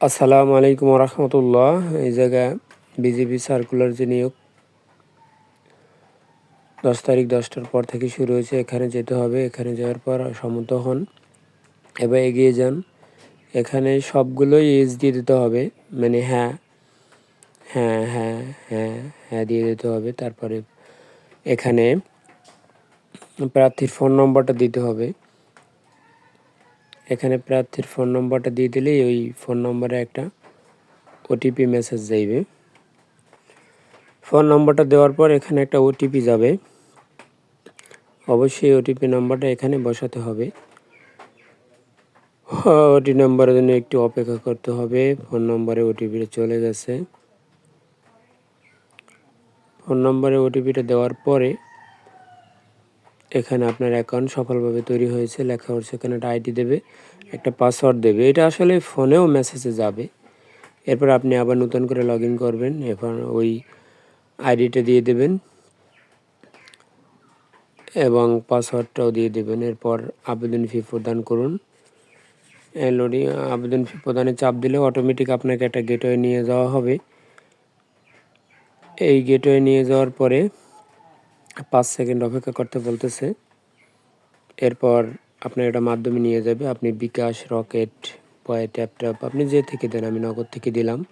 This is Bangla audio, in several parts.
আসসালামু আলাইকুম রহমতুল্লাহ। এই জায়গায় বিজেপি সার্কুলার যে নিয়োগ, দশ তারিখ দশটার পর থেকে শুরু হয়েছে। এখানে যেতে হবে, এখানে যাওয়ার পর সম্মত হন, এবার এগিয়ে যান। এখানে সবগুলোই এজ দিয়ে দিতে হবে মানে হ্যাঁ হ্যাঁ হ্যাঁ হ্যাঁ হ্যাঁ দিয়ে দিতে হবে। তারপরে এখানে প্রার্থীর ফোন নম্বরটা দিতে হবে। এখানে প্রার্থীর ফোন নম্বরটা দিয়ে দিলেই ওই ফোন নম্বরে একটা ওটিপি মেসেজ যাইবে। ফোন নম্বরটা দেওয়ার পর এখানে একটা ওটিপি যাবে। অবশ্যই ওটিপি নাম্বারটা এখানে বসাতে হবে। ওটি নাম্বারের জন্য একটু অপেক্ষা করতে হবে। ফোন নম্বরে ওটিপিটা চলে গেছে। ফোন নম্বরে ওটিপিটা দেওয়ার পরে এখানে আপনার অ্যাকাউন্ট সফলভাবে তৈরি হয়েছে, লেখা হচ্ছে এখানে একটা আইডি দেবে, একটা পাসওয়ার্ড দেবে। এটা আসলে ফোনেও মেসেজে যাবে। এরপর আপনি আবার নতুন করে লগ ইন করবেন, এরপর ওই আইডিটা দিয়ে দেবেন এবং পাসওয়ার্ডটাও দিয়ে দেবেন। এরপর আবেদন ফি প্রদান করুন। লোডিং আবেদন ফি প্রদানে চাপ দিলে অটোমেটিক আপনাকে একটা গেটওয়ে নিয়ে যাওয়া হবে। এই গেটওয়ে নিয়ে যাওয়ার পরে পাঁচ সেকেন্ড অপেক্ষা করতে বলতেছে। এরপর আপনার এটা মাধ্যমে নিয়ে যাবে। আপনি বিকাশ, রকেট পয়ে ট্যাপ ট্যাপ আপনি যে থেকে দেন, আমি নগদ থেকে দিলাম।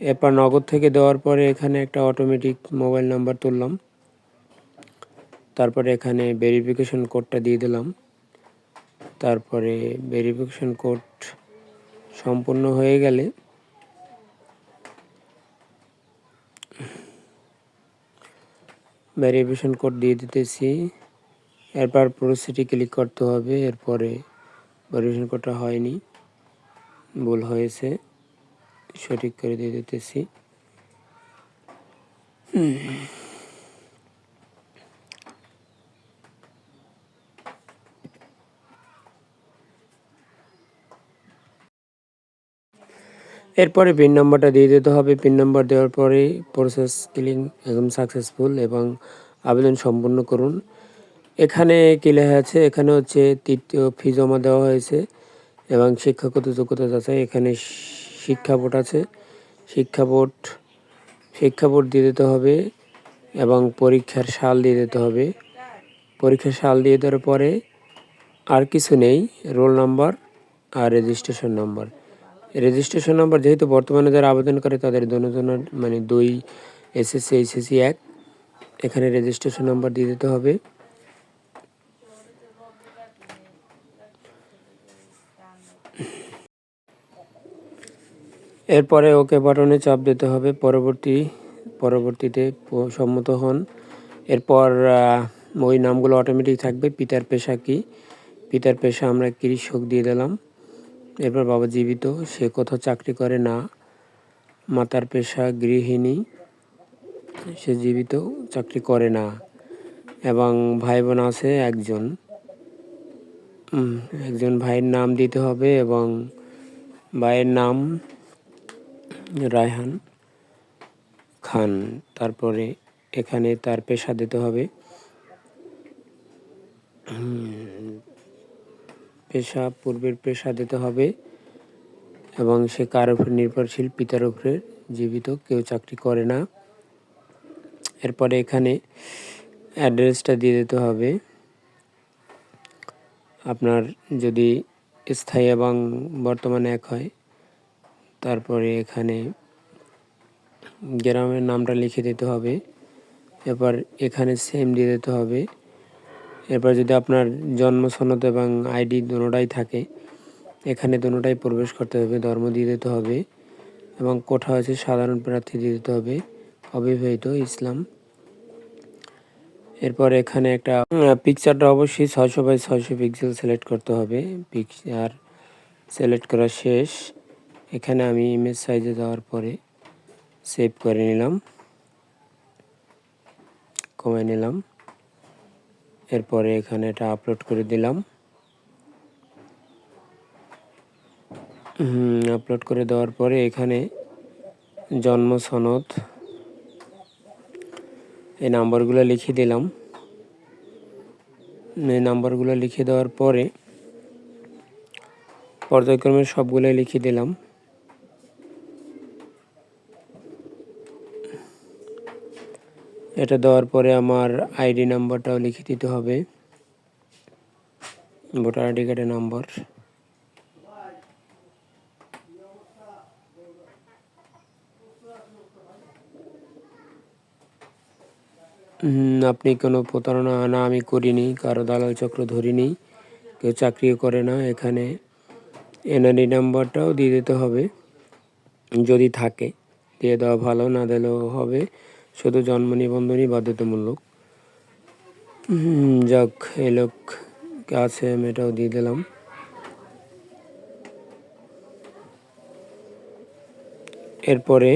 এরপর নগদ থেকে দেওয়ার পরে এখানে একটা অটোমেটিক মোবাইল নাম্বার তুললাম। তারপরে এখানে ভেরিফিকেশন কোডটা দিয়ে দিলাম। তারপরে ভেরিফিকেশন কোড সম্পূর্ণ হয়ে গেলে ভেরিফিকেশন কোড দিয়ে দিতেছি। এরপর প্রসিটি ক্লিক করতে হবে, এরপরে ভ্যারিয়েশন কোডটা হয়নি। ভুল হয়েছে, সঠিক করে দিয়ে দিতেছি। এরপরে পিন নাম্বারটা দিয়ে দিতে হবে। পিন নাম্বার দেওয়ার পরে প্রসেস ক্লিং একদম সাকসেসফুল এবং আবেদন সম্পূর্ণ করুন। এখানে কি লেখা আছে? এখানে হচ্ছে তৃতীয় ফি জমা দেওয়া হয়েছে এবং শিক্ষাগত যোগ্যতা যাচাই এখানে শিক্ষা বোর্ড আছে। শিক্ষা বোর্ড শিক্ষা বোর্ড দিয়ে দিতে হবে এবং পরীক্ষার সাল দিয়ে দিতে হবে। পরীক্ষার সাল দিয়ে দেওয়ার পরে আর কিছু নেই। রোল নাম্বার আর রেজিস্ট্রেশন নাম্বার। রেজিস্ট্রেশন নাম্বার যেহেতু বর্তমানে যারা আবেদন করে তাদের দুজনের মানে দুই এসএসসি এইচএসসি এক। এখানে রেজিস্ট্রেশন নাম্বার দিয়ে দিতে হবে। এরপরে ওকে বাটনে চাপ দিতে হবে। পরবর্তী, পরবর্তীতে সম্মত হন। এরপর ওই নামগুলো অটোমেটিক থাকবে। পিতার পেশা কি? পিতার পেশা আমরা কৃষক দিয়ে দিলাম। এরপর বাবা জীবিত, সে কোথাও চাকরি করে না। মাতার পেশা গৃহিণী, সে জীবিত, চাকরি করে না। এবং ভাই বোন আছে একজন। একজন ভাইয়ের নাম দিতে হবে এবং ভাইয়ের নাম রায়হান খান। তারপরে এখানে তার পেশা দিতে হবে। পেশা পূর্বের পেশা দিতে হবে এবং সে কার উপরে নির্ভরশীল, পিতার উপরে জীবিত, কেউ চাকরি করে না। এরপরে এখানে অ্যাড্রেসটা দিয়ে দিতে হবে। আপনার যদি স্থায়ী এবং বর্তমানে এক হয়, তারপরে এখানে গ্রামের নামটা লিখে দিতে হবে। এরপর এখানে সেম দিয়ে দিতে হবে। এরপর যদি আপনার জন্ম সনদ এবং আইডি দুটাই থাকে, এখানে দুটাই প্রবেশ করতে হবে, ধর্ম দিয়ে দিতে হবে এবং কোঠা আছে সাধারণ প্রার্থী দিয়ে দিতে হবে, অবিবাহিত ইসলাম। এরপর এখানে একটা পিকচারটা অবশ্যই ছয়শো বাই ছয়শো পিক্সেল সিলেক্ট করতে হবে। পিকচার সিলেক্ট করা শেষ। এখানে আমি ইমেজ সাইজে যাওয়ার পরে সেভ করে নিলাম কমে নিলাম। এরপরে এখানে এটা আপলোড করে দিলাম। আপলোড করে দেওয়ার পরে এখানে জন্ম সনদ, এই নাম্বারগুলো লিখে দিলাম। এই নাম্বারগুলো লিখে দেওয়ার পরে পর্যায়ক্রমে সবগুলোই লিখে দিলাম। এটা দেওয়ার পরে আমার আইডি নাম্বারটাও লিখে দিতে হবে। ভোটার আইডি কার্ডের নাম্বার। আপনি কোনো প্রতারণা না আমি করিনি, কারও দালাল চক্র ধরিনি, কেউ চাকরিও করে না, এখানে এনআরডি নাম্বারটাও দিয়ে দিতে হবে। যদি থাকে, দিয়ে দেওয়া ভালো, না দিলেও হবে। শুধু জন্ম নিবন্ধনই বাধ্যতামূলক। যাক এই লোক আছে আমি এটাও দিয়ে দিলাম। এরপরে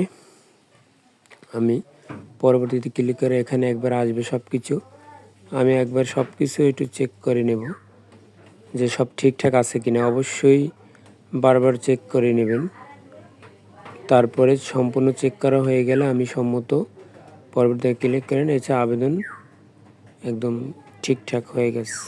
আমি পরবর্তীতে ক্লিক করে এখানে একবার আসবে সব কিছু আমি একবার সব কিছু একটু চেক করে নেব যে সব ঠিকঠাক আছে কিনা। অবশ্যই বারবার চেক করে নেবেন। তারপরে সম্পূর্ণ চেক করা হয়ে গেলে আমি সম্মত পরবর্তীতে ক্লিক করেন এছাড়া আবেদন একদম ঠিকঠাক হয়ে গেছে।